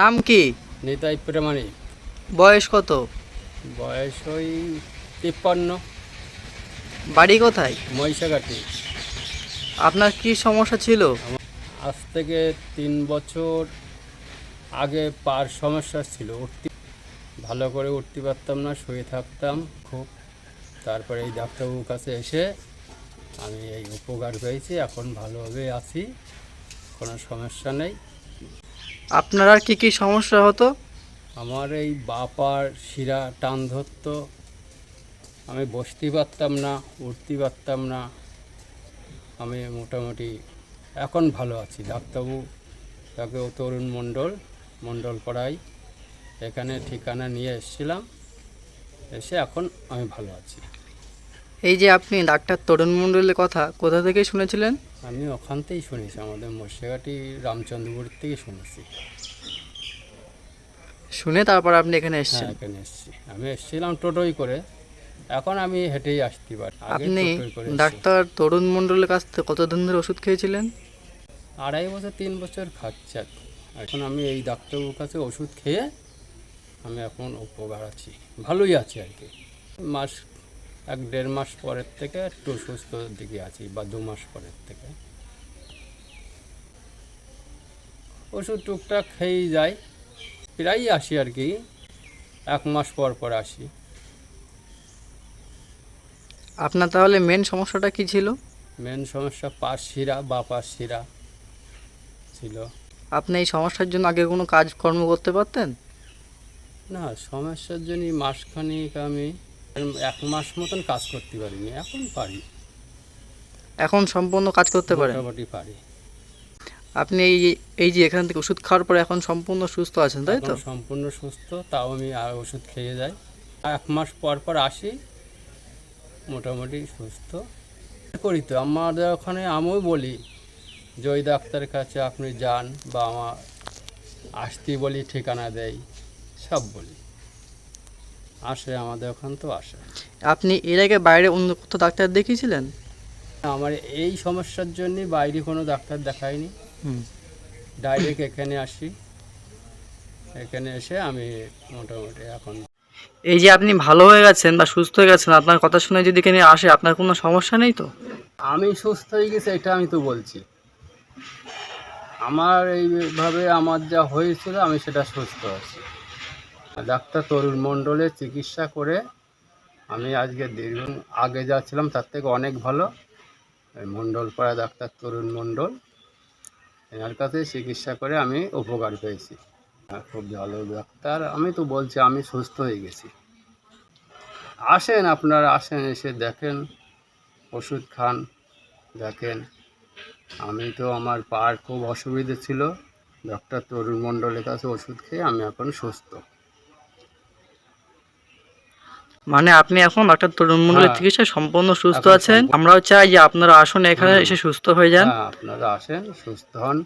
নাম কি? নিতাই প্রেমাণিক বয়স কত? বয়স ওই তিপ্পান্ন। বাড়ি কোথায়? মহিষাঘাটি। আপনার কি সমস্যা ছিল? আজ থেকে তিন বছর আগে পার সমস্যা ছিল। উঠতে ভালো করে উঠতে পারতাম না শুয়ে থাকতাম খুব। তারপরে এই ডাক্তারবাবুর কাছে এসে আমি এই উপকার পেয়েছি। এখন ভালোভাবে আছি কোনো সমস্যা নেই। আপনার আর কি কি সমস্যা হতো? আমার এই বাপার শিরা টান ধরতো। আমি বসতে পারতাম না উঠতে পারতাম না। আমি মোটামুটি এখন ভালো আছি। ডাক্তারবাবু, তাকে তরুণ মণ্ডল মণ্ডল পড়াই। এখানে ঠিকানা নিয়ে এসেছিলাম। এসে এখন আমি ভালো আছি। এই যে আপনি ডাক্তার তরুণ মণ্ডলের কথা কোথা থেকে শুনেছিলেন? আমি ওখান থেকেই শুনেছি আমাদের মর্শিয়াঘাটি রামচন্দ্রপুর থেকে শুনেছি। শুনে তারপর আপনি এখানে হ্যাঁ এসেছেন? এখানে এসেছি। আমি এসেছিলাম টোটোই করে এখন আমি হেঁটেই আসতে পারি আপনি। ডাক্তার তরুণ মণ্ডলের কাছ থেকে কতদিন ধরে ওষুধ খেয়েছিলেন? আড়াই বছর তিন বছর খাচ্ছে। আর কি। এখন আমি এই ডাক্তারবাবুর কাছে ওষুধ খেয়ে আমি এখন উপকার আছি। ভালোই আছি আর কি। মাস এক দেড় মাস পরের থেকে একটু সুস্থ দিকে আছি বা দু মাস পরের থেকে। ওষুধ টুকটাক খেয়েই যাই প্রায়ই আসি আর কি এক মাস পর পর আসি। আপনার তাহলে মেন সমস্যাটা কি ছিল? মেন সমস্যা পাশ শিরা বা পাশ শিরা ছিল। আপনি এই সমস্যার জন্য আগে কোনো কাজকর্ম করতে পারতেন? না সমস্যার জন্য মাসখানিক আমি এক মাস মতন কাজ করতে পারিনি এখন পারি। এখন সম্পূর্ণ কাজ করতে পারেন? মোটামুটি পারি। আপনি এই এই যে এখান থেকে ওষুধ খাওয়ার পরে এখন সম্পূর্ণ সুস্থ আছেন তাই তো? সম্পূর্ণ সুস্থ তাও আমি আর ওষুধ খেয়ে যাই। এক মাস পর পর আসি মোটামুটি সুস্থ। করি তো আমাদের ওখানে আমিও বলি যে ওই ডাক্তারের কাছে আপনি যান বা আমার আসতে বলি ঠিকানা দেয় সব বলি। আসে আমাদের ওখান তো আসে। আপনি এর আগে বাইরে অন্য কোথাও ডাক্তার দেখিয়েছিলেন? আমার এই সমস্যার জন্য বাইরে কোনো ডাক্তার দেখাইনি। হুম। ডাইরেক্ট এখানে আসি। এখানে এসে আমি মোটামুটি এখন এই যে আপনি ভালো হয়ে গেছেন বা সুস্থ হয়ে গেছেন আপনার কথা শুনে যদি এখানে আসে আপনার কোনো সমস্যা নেই তো? আমি সুস্থ হয়ে গেছি এটা আমি তো বলছি। আমার এইভাবে আমার যা হয়েছিল আমি সেটা সুস্থ আছি। ডাক্তার তরুণ মণ্ডলে চিকিৎসা করে আমি আজকে দীর্ঘ আগে যাচ্ছিলাম, তার থেকে অনেক ভালো। এই মণ্ডল পাড়া ডাক্তার তরুণ মণ্ডল, এনার কাছে চিকিৎসা করে আমি উপকার পেয়েছি। খুব ভালো ডাক্তার, আমি তো বলছি আমি সুস্থ হয়ে গেছি। আসেন আপনারা, আসেন, এসে দেখেন, ওষুধ খান, দেখেন। আমি তো আমার পার খুব অসুবিধে ছিল ডক্টর তরুণ মণ্ডলের কাছে ওষুধ খেয়ে আমি এখন সুস্থ। মানে আপনি এখন ডাক্তার তরুণ মন্ডলের হ্যাঁ। চিকিৎসায় সম্পূর্ণ সুস্থ আছেন। আমরাও চাই যে আপনারা আসুন এখানে এসে সুস্থ হয়ে যান। হ্যাঁ আপনারা আসেন সুস্থ হন।